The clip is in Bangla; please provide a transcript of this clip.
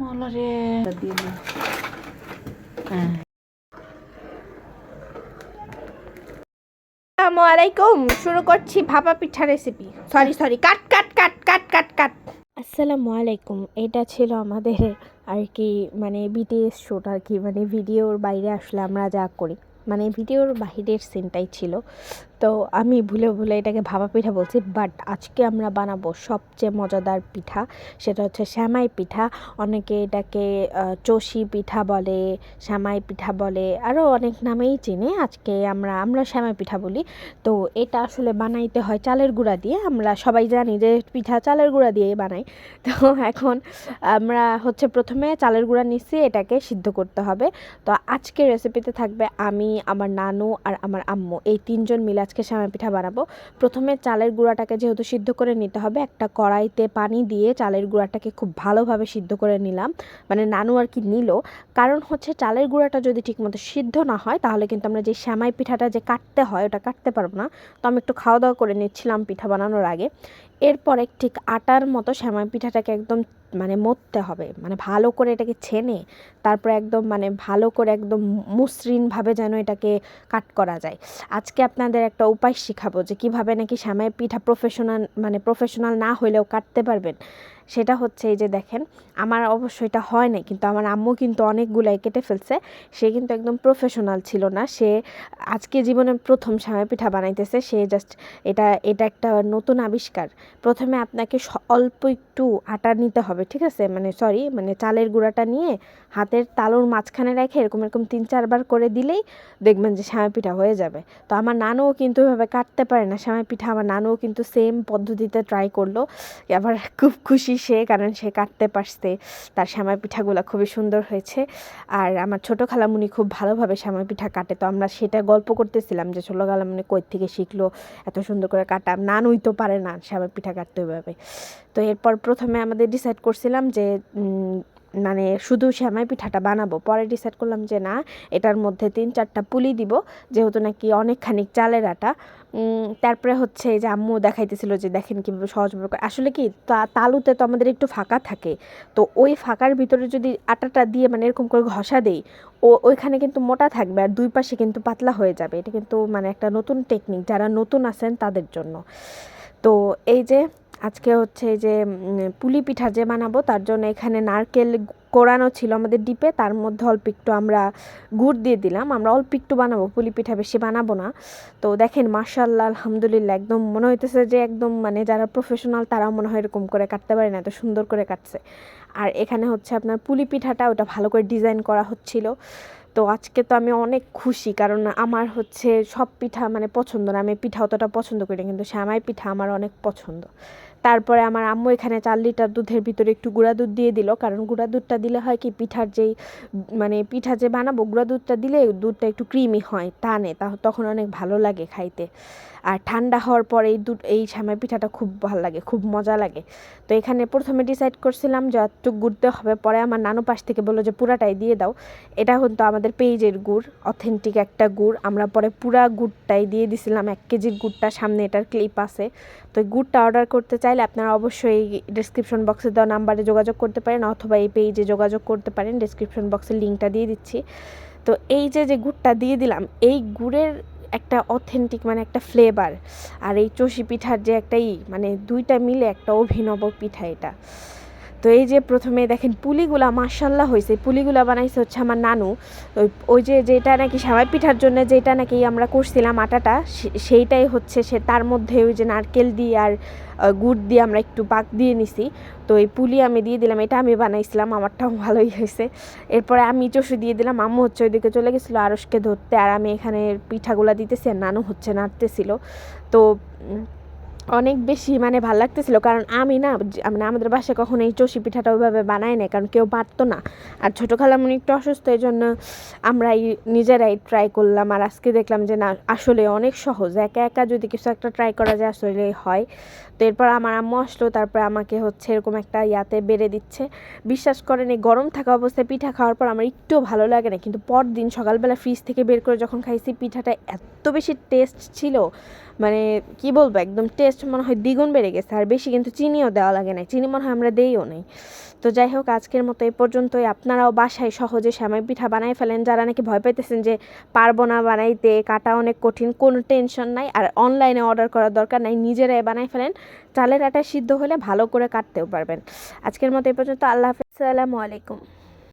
মালা দিয়ে দিই। হ্যাঁ। আসসালামু আলাইকুম শুরু করছি ভাপা পিঠা recipe sorry sorry cut cut cut cut cut cut আসসালামু আলাইকুম এটা ছিল আমাদের আর কি মানে বিটিএস শ্যুট আর কি মানে ভিডিওর বাইরে আসলে আমরা যা করি। মানে ভিডিওর বাহিরের সিনটাই ছিল। তো আমি ভুলে ভুলে এটাকে ভাপা পিঠা বলছি বাট আজকে আমরা বানাবো সবচেয়ে মজাদার পিঠা, সেটা হচ্ছে শ্যামাই পিঠা। অনেকে এটাকে চষি পিঠা বলে, শ্যামাই পিঠা বলে আরও অনেক নামেই চিনে। আজকে আমরা আমরা শ্যামাই পিঠা বলি। তো এটা আসলে বানাইতে হয় চালের গুঁড়া দিয়ে। আমরা সবাই জানি যে পিঠা চালের গুঁড়া দিয়ে বানাই। তো এখন আমরা হচ্ছে প্রথমে চালের গুঁড়া নিচ্ছি, এটাকে সিদ্ধ করতে হবে। তো আজকে রেসিপিতে থাকবে আমি, আমার নানু আর আমার আম্মু, এই তিনজন মিলে আজকে শ্যামাই পিঠা বানাবো। প্রথমে চালের গুঁড়াটাকে যেহেতু সিদ্ধ করে নিতে হবে, একটা কড়াইতে পানি দিয়ে চালের গুঁড়াটাকে খুব ভালোভাবে সিদ্ধ করে নিলাম। মানে নানু আর কি নিল। কারণ হচ্ছে চালের গুঁড়াটা যদি ঠিকমতো সিদ্ধ না হয়, তাহলে কিন্তু আমরা যে শ্যামাই পিঠাটা যে কাটতে হয়, ওটা কাটতে পারব না। তো আমি একটু খাওয়া দাওয়া করে নিচ্ছিলাম পিঠা বানানোর আগে। এরপরে ঠিক আটার মতো শ্যামাই পিঠাটাকে একদম মানে মথতে হবে মানে ভালো করে এটাকে ছেনে তারপরে একদম মানে ভালো করে একদম মসৃণভাবে যেন এটাকে কাট করা যায়। আজকে আপনাদের একটা উপায় শেখাবো যে কীভাবে নাকি শ্যামাই পিঠা প্রফেশনাল মানে প্রফেশনাল না হলেও কাটতে পারবেন। সেটা হচ্ছে এই যে দেখেন, আমার অবশ্য এটা হয় নাই, কিন্তু আমার আম্মু কিন্তু অনেকগুলাই কেটে ফেলছে। সে কিন্তু একদম প্রফেশনাল ছিল না। সে আজকে জীবনে প্রথম শ্যামাই পিঠা বানাইতেছে। সে জাস্ট এটা এটা একটা নতুন আবিষ্কার। প্রথমে আপনাকে অল্প একটু আটা নিতে হবে, ঠিক আছে? মানে সরি মানে চালের গুঁড়াটা নিয়ে হাতের তালুর মাঝখানে রেখে এরকম এরকম তিন, চারবার করে দিলেই দেখবেন যে শ্যামাই পিঠা হয়ে যাবে। তো আমার নানুও কিন্তু এভাবে কাটতে পারে না। শ্যামাই পিঠা আমার নানুও কিন্তু সেম পদ্ধতিতে ট্রাই করল। আবার খুব খুশি সে, কারণ সে কাটতে পারছে। তার শ্যামাই পিঠাগুলো খুবই সুন্দর হয়েছে। আর আমার ছোটো খালামুনি খুব ভালোভাবে শ্যামাই পিঠা কাটে। তো আমরা সেটা গল্প করতেছিলাম যে, ছোটো খালামুনি কই থেকে শিখলো এত সুন্দর করে কাটা? নানুই তো পারে না শ্যামাই পিঠা কাটতে ওইভাবে। তো এরপর প্রথমে আমাদের ডিসাইড করছিলাম যে মানে শুধু শ্যামাই পিঠাটা বানাবো। পরে ডিসাইড করলাম যে না, এটার মধ্যে তিন চারটা পুলি দিব, যেহেতু নাকি অনেকখানি চালের আটা। তারপরে হচ্ছে যে আম্মু দেখাইতেছিল যে দেখেন কীভাবে সহজভাবে আসলে কি তালুতে তো আমাদের একটু ফাঁকা থাকে। তো ওই ফাঁকার ভিতরে যদি আটাটা দিয়ে মানে এরকম করে ঘষা দেই, ও ওইখানে কিন্তু মোটা থাকবে আর দুই পাশে কিন্তু পাতলা হয়ে যাবে। এটা কিন্তু মানে একটা নতুন টেকনিক যারা নতুন আছেন তাদের জন্য। তো এই যে আজকে হচ্ছে যে পুলি পিঠা যে বানাবো, তার জন্য এখানে নারকেল কোরানো ছিল আমাদের ডিপে, তার মধ্যে অল্প একটু আমরা গুড় দিয়ে দিলাম। আমরা অল্প একটু বানাবো, পুলি পিঠা বেশি বানাবো না। তো দেখেন মার্শাল্লাহ আলহামদুলিল্লাহ, একদম মনে হইতেছে যে একদম মানে যারা প্রফেশনাল তারাও মনে হয় এরকম করে কাটতে পারে না, এত সুন্দর করে কাটছে। আর এখানে হচ্ছে আপনার পুলি পিঠাটা, ওটা ভালো করে ডিজাইন করা হচ্ছিল। তো আজকে তো আমি অনেক খুশি, কারণ আমার হচ্ছে সব পিঠা মানে পছন্দ না। আমি পিঠা অতটা পছন্দ করি কিন্তু শ্যামাই পিঠা আমার অনেক পছন্দ। তারপরে আমার আম্মু এখানে চার লিটার দুধের ভিতরে একটু গুঁড়া দুধ দিয়ে দিল। কারণ গুঁড়া দুধটা দিলে হয় কি, পিঠার যেই মানে পিঠা যে বানাবো, গুঁড়া দুধটা দিলে দুধটা একটু ক্রিমি হয়, টানে তখন অনেক ভালো লাগে খাইতে। আর ঠান্ডা হওয়ার পরে এই দুধ, এই শ্যামাই পিঠাটা খুব ভালো লাগে, খুব মজা লাগে। তো এখানে প্রথমে ডিসাইড করছিলাম যে এতটুকু গুড় দেওয়া হবে, পরে আমার নানু পাশ থেকে বলল যে পুরাটাই দিয়ে দাও। এটা কিন্তু আমাদের পেজের গুড় অথেন্টিক একটা গুড়। আমরা পরে পুরা গুড়টাই দিয়ে দিছিলাম, এক কেজির গুড়টা সামনে এটার ক্লিপ আছে। তো গুড়টা অর্ডার করতে চাইলে আপনারা অবশ্যই ডিসক্রিপশন বক্সে দেওয়া নাম্বারে যোগাযোগ করতে পারেন অথবা এই পেজে যোগাযোগ করতে পারেন। ডিসক্রিপশন বক্সের লিঙ্কটা দিয়ে দিচ্ছি। তো এই যে যে গুড়টা দিয়ে দিলাম, এই গুড়ের একটা অথেন্টিক মানে একটা ফ্লেভার আর এই চষি পিঠার যে একটা ই মানে দুইটা মিলে একটা অভিনব পিঠা এটা। তো এই যে প্রথমে দেখেন পুলিগুলা মার্শাল্লাহ হয়েছে পুলিগুলা বানাইছে হচ্ছে আমার নানু। ওই যে যেটা নাকি সাবাই পিঠার জন্য যেটা নাকি আমরা করছিলাম আটাটা সেইটাই হচ্ছে সে, তার মধ্যে ওই যে নারকেল দিয়ে আর গুড় দিয়ে আমরা একটু পাক দিয়ে নিছি। তো এই পুলি আমি দিয়ে দিলাম, এটা আমি বানাইছিলাম, আমারটাও ভালোই হয়েছে এরপরে আমি চষু দিয়ে দিলাম, আম্মু হচ্ছে ওইদিকে চলে গেছিল আরসকে ধরতে, আর আমি এখানে পিঠাগুলা দিতেছি আর নানু হচ্ছে নাড়তেছিল। তো অনেক বেশি মানে ভালো লাগতেছিল। কারণ আমি না মানে আমাদের বাসায় কখনো এই চষি পিঠাটা ওইভাবে বানায় না কারণ কেউ পারতো না। আর ছোটো খালামুনি একটু অসুস্থ এই জন্য আমরা এই নিজেরাই ট্রাই করলাম। আর আজকে দেখলাম যে, না, আসলে অনেক সহজ। একা একা যদি কিছু একটা ট্রাই করা যায়, আসলে হয়। তো এরপর আমার আম্মু আসলো, তারপর আমাকে হচ্ছে এরকম একটা ইয়াতে বেড়ে দিচ্ছে। বিশ্বাস করেন, এই গরম থাকা অবস্থায় পিঠা খাওয়ার পর আমার একটুও ভালো লাগে না। কিন্তু পরদিন সকালবেলা ফ্রিজ থেকে বের করে যখন খাইছি, পিঠাটা এত বেশি টেস্ট ছিল মানে কি বলব, একদম টেস্ট মনে হয় দ্বিগুণ বেড়ে গেছে। আর বেশি কিন্তু চিনিও দেওয়া লাগে না চিনি মনে হয় আমরা দেইও নাই। তো যাই হোক, আজকের মতো এই পর্যন্তই। আপনারাও বাসায় সহজে সেমাই পিঠা বানাই ফেলেন। যারা নাকি ভয় পাইতেছেন যে পারব না বানাইতে, কাটা অনেক কঠিন, কোনো টেনশন নাই। আর অনলাইনে অর্ডার করার দরকার নাই, নিজেরাই বানাই ফেলেন। চালের আটা সিদ্ধ হলে ভালো করে কাটতেও পারবেন। আজকের মতো এই পর্যন্ত। আল্লাহ হাফিজ। আসসালামু আলাইকুম।